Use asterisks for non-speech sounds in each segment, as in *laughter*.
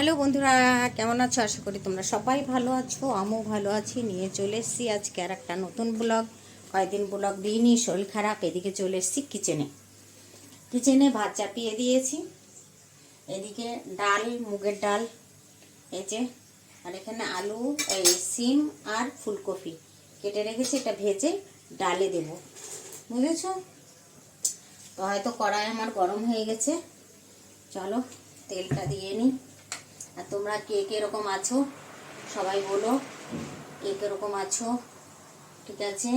Hello বন্ধুরা, কেমন আছো? আশা করি তোমরা সবাই ভালো আছো, আমিও ভালো আছি। নিয়ে চলে এসেছি আজকে আর একটা নতুন ব্লগ। কয়েকদিন ব্লগ দিইনি, শরীর খারাপ, এদিকে চলে এসেছি কিচেনে। কিচেনে ভাত চাপিয়ে দিয়েছি। এদিকে ডাল, মুগের ডাল, এই যে, আর এখানে আলু, এই সিম আর ফুলকপি। কেটে রেখেছি, এটা ভেজে ডালে দেব। বুঝেছ? তো হয়তো কড়াই আমার গরম হয়ে গেছে। চলো, তেলটা দিয়ে নিই। আর তোমরা কে কীরকম আছো? সবাই বলো। কে কীরকম আছো? ঠিক আছে?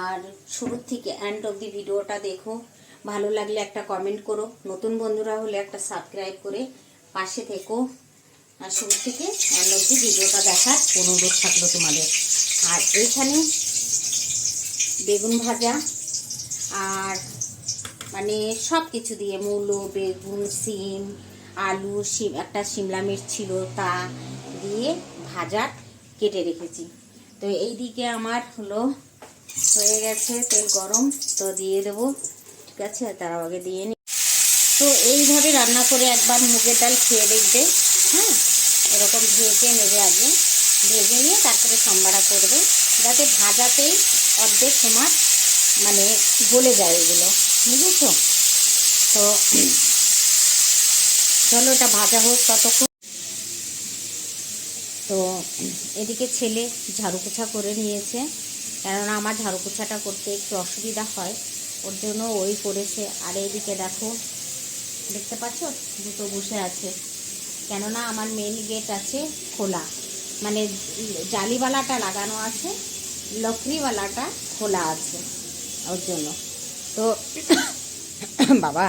আর শুরুর থেকে এন্ড অব দি ভিডিওটা দেখো। ভালো লাগলে একটা কমেন্ট করো। নতুন বন্ধুরা হলে একটা সাবস্ক্রাইব করে পাশে থেকো। আর শুরু থেকে এন্ড অব দি ভিডিওটা দেখার অনুরোধ থাকল তোমাদের। আর এইখানে বেগুন ভাজা আর মানে সব কিছু দিয়ে মূলো, বেগুন, সিম আলু, শিম, একটা শিমলা মির্চ ছিল, তা দিয়ে ভাজা কেটে রেখেছি। তো এই দিকে আমার হলো হয়ে গেছে তেল গরম, তো দিয়ে দেবো, ঠিক আছে? তার আগে দিয়ে নি। তো এইভাবে রান্না করে একবার মুগের ডাল খেয়ে দেখবে হ্যাঁ? এরকম ভেজে নেবে আগে। ভেজে নিয়ে তারপরে সম্বারা করবে, যাতে ভাজাতেই অর্ধেক তোমার মানে গলে যায় এগুলো, বুঝেছ? তো চলো এটা ভাজা হোক ততক্ষণ। তো এদিকে ছেলে ঝাড়ু পোছা করে নিয়েছে। কেননা আমার ঝাড়ু পোছাটা করতে একটু অসুবিধা হয়, ওর জন্য ওই করেছে। আর এইদিকে দেখো, দেখতে পাচ্ছ? দুটো বসে আছে। কেননা আমার মেন গেট আছে খোলা। মানে জালিওয়ালাটা লাগানো আছে, লকড়িওয়ালাটা খোলা আছে ওর জন্য। তো, বাবা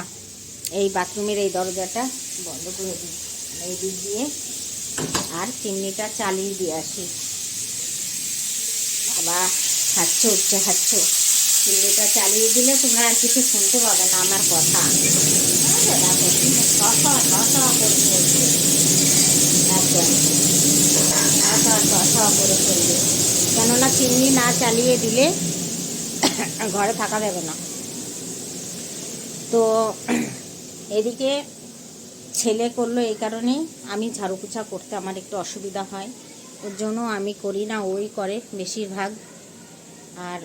এই বাথরুমের এই দরজাটা বন্ধ করে দিই। এই দিক দিয়ে আর চিমনিটা চালিয়ে দিয়ে আসি। বাবা হাঁচ্ছ উঠছে হাঁচ্ছ চিমনিটা চালিয়ে দিলে তোমরা আর কিছু শুনতে পাবে না আমার কথা। ঠসা করে কেননা চিমনি না চালিয়ে দিলে ঘরে থাকা যাবে না। তো এদিকে ছেলে করল এই কারণে আমি ঝাড়ু পোছা করতে আমার একটু অসুবিধা হয়। ওর জন্য আমি করি না, ওই করে বেশিরভাগ। আর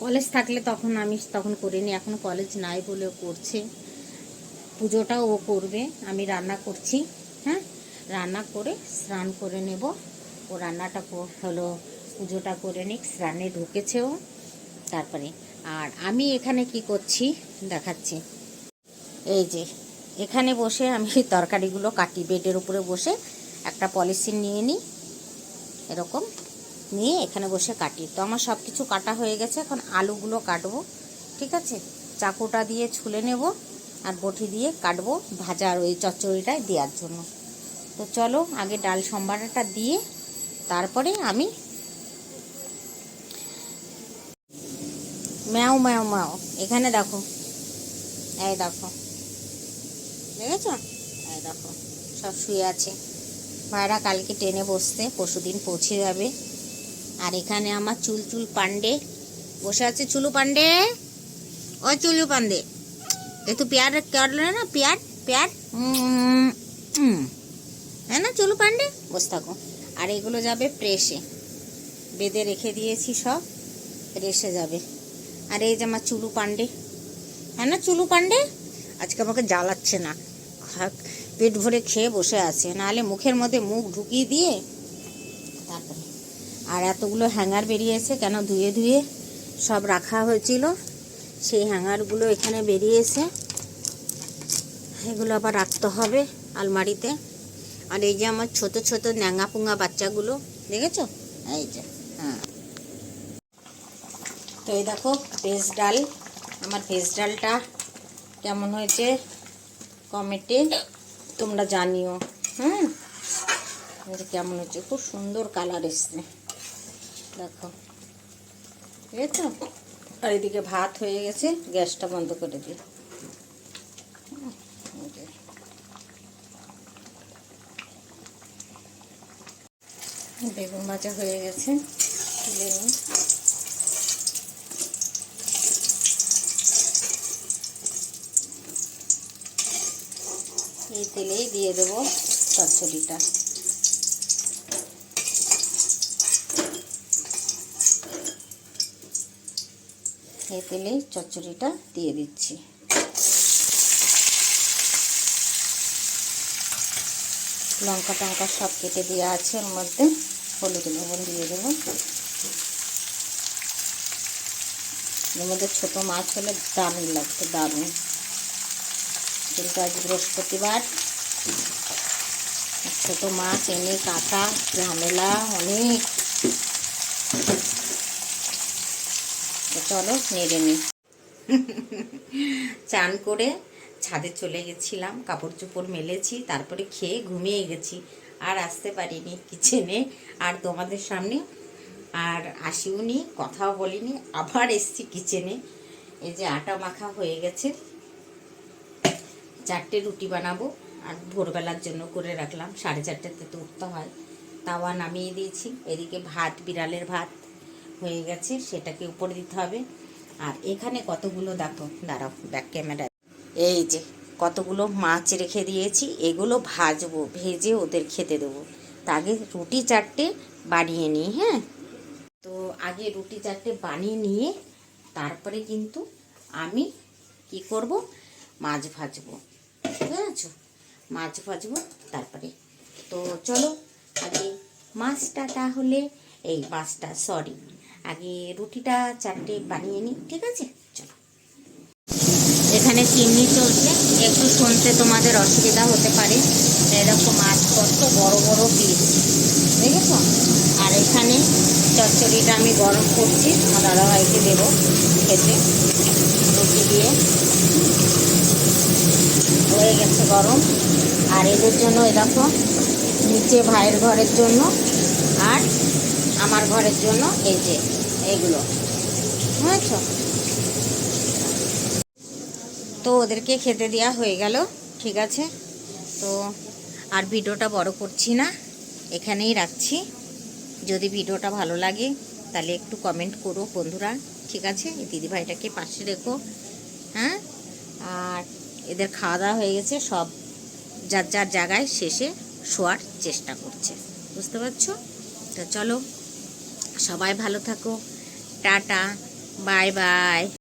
কলেজ থাকলে তখন আমি তখন করিনি, এখন কলেজ নাই বলে করছে। পুজোটাও ও করবে, আমি রান্না করছি হ্যাঁ? রান্না করে স্নান করে নেব। ও রান্নাটা হলো, পুজোটা করে নিক, স্নানে ঢুকেছে ও। তারপরে আর আমি এখানে কি করছি? দেখাচ্ছি। এই যে, এখানে বসে আমি *laughs* তরকারিগুলো কাটি, বেডের উপরে বসে একটা পলিসিন নিয়ে নিই, এরকম নিয়ে এখানে বসে কাটি। তো আমার সব কিছু কাটা হয়ে গেছে, এখন আলুগুলো কাটবো, ঠিক আছে? চাকুটা দিয়ে ছুলে নেব আর বটি দিয়ে কাটবো ভাজার ওই চচ্চড়িটায় দেওয়ার জন্য। তো চলো, আগে ডাল সম্বারাটা দিয়ে তারপরে আমি ম্যাও ম্যাও ম্যাও। এখানে দেখো। এই দেখো। দেখেছ? এই দেখো। সব শুয়ে আছে। ভাইরা কালকে ট্রেনে বসতে পরশুদিন পৌঁছে যাবে। আর এখানে আমার চুল চুল পান্ডে বসে আছে চুলু পান্ডে ও চুলু পান্ডে একটু পেয়ার করলে না? পেয়ার পেয়ার। হ্যাঁ না, চুলু পান্ডে বসে থাকো। আর এগুলো যাবে প্রেসে। বেঁধে রেখে দিয়েছি সব। প্রেসে যাবে। আর এই যে আমার চুলু পান্ডে হ্যাঁ না, চুলু পান্ডে আজকে আমাকে জ্বালাচ্ছে না। পেট ভরে খেয়ে বসে আছে। নাহলে মুখের মধ্যে মুখ ঢুকিয়ে দিয়ে তারপরে। আর এতগুলো হ্যাঙ্গার বেরিয়েছে কেন ধুয়ে ধুয়ে? সব রাখা হয়েছিল। সেই হ্যাঙ্গারগুলো এখানে বেরিয়েছে। এগুলো আবার রাখতে হবে আলমারিতে। আর এই যে আমার ছোট ছোট ন্যাঙা পুঙ্গা বাচ্চাগুলো, দেখেছ? এই যে হ্যাঁ। তো এই দেখো ভেজ ডাল। আমার ভেজ ডালটা কেমন হয়েছে কমেন্টে তোমরা জানিও। হুম? কেমন হচ্ছে খুব সুন্দর কালার এসছে। দেখো। ঠিক আছে আর এদিকে ভাত হয়ে গেছে, গ্যাসটা বন্ধ করে দিই। বেগুন ভাজা হয়ে গেছে। তুলে নিই তেলেই দিয়ে দেবো চচ্চড়িটা। এই তেলেই চচ্চড়িটা দিয়ে দিচ্ছি। লঙ্কা টঙ্কা সব কেটে দেওয়া আছে ওর মধ্যে। হলুদ লবণ দিয়ে দেবো। এর মধ্যে ছোটো মাছ হলে দারুণ লাগতো, দারুণ। কিন্তু আজ বৃহস্পতিবার। ছোটো মাছ, এনে কাটা, ঝামেলা, অনেক। চলো নেড়ে নিই চান করে ছাদে চলে গেছিলাম কাপড় চোপড় মেলেছি, তারপরে খেয়ে ঘুমিয়ে গেছি। আর আসতে পারিনি কিচেনে, আর তোমাদের সামনে। আর আসিওনি, কথাও বলিনি, আবার এসছি কিচেনে। এই যে আটা মাখা হয়ে গেছে। চারটে রুটি বানাবো আর ভোরবেলার জন্য করে রাখলাম। সাড়ে চারটেতে তো উঠতে হয়। তাওয়া নামিয়ে দিয়েছি। এদিকে ভাত, বিড়ালের ভাত হয়ে গেছে। সেটাকে উপরে দিতে হবে। আর এখানে কতগুলো দেখো, দাঁড়াও ব্যাক ক্যামেরা এই যে কতগুলো মাছ রেখে দিয়েছি, এগুলো ভাজবো, ভেজে ওদের খেতে দেবো। তা আগে রুটি চারটে বানিয়ে নিই হ্যাঁ? তো আগে রুটি চারটে বানিয়ে নিয়ে তারপরে কিন্তু আমি কি করব মাছ ভাজবো। আছে মাছ ভাজবো তারপরে। তো চলো, আগে মাছটা তাহলে, এই মাছটা সরি আগে রুটিটা চারটে বানিয়ে নিই, ঠিক আছে? চলো। এখানে চিমনি চলছে। একটু শুনতে তোমাদের অসুবিধা হতে পারে। এরকম মাছ কত বড় বড় পিস, দেখেছ? আর এখানে চচ্চড়িটা আমি গরম করছি। আমার দাদাভাইকে দেবো খেতে। রুটি দিয়ে। গেছে গরম। আর এদের জন্য এ দেখো, নিচে ভাইয়ের ঘরের জন্য আর আমার ঘরের জন্য এই যে এগুলো বুঝেছ? তো ওদেরকে খেতে দেওয়া হয়ে গেল, ঠিক আছে? তো আর ভিডিওটা বড় করছি না, এখানেই রাখছি। যদি ভিডিওটা ভালো লাগে, তাহলে একটু কমেন্ট করো বন্ধুরা, ঠিক আছে? দিদিভাইটাকে পাশে রেখো হ্যাঁ? আর এদের খাওয়া দাওয়া হয়ে গেছে, সব যার যার জায়গায় শেষে শোয়ার চেষ্টা করছে। বুঝতে পারছ? তা চলো, সবাই ভালো থাকো। Tata, bye bye.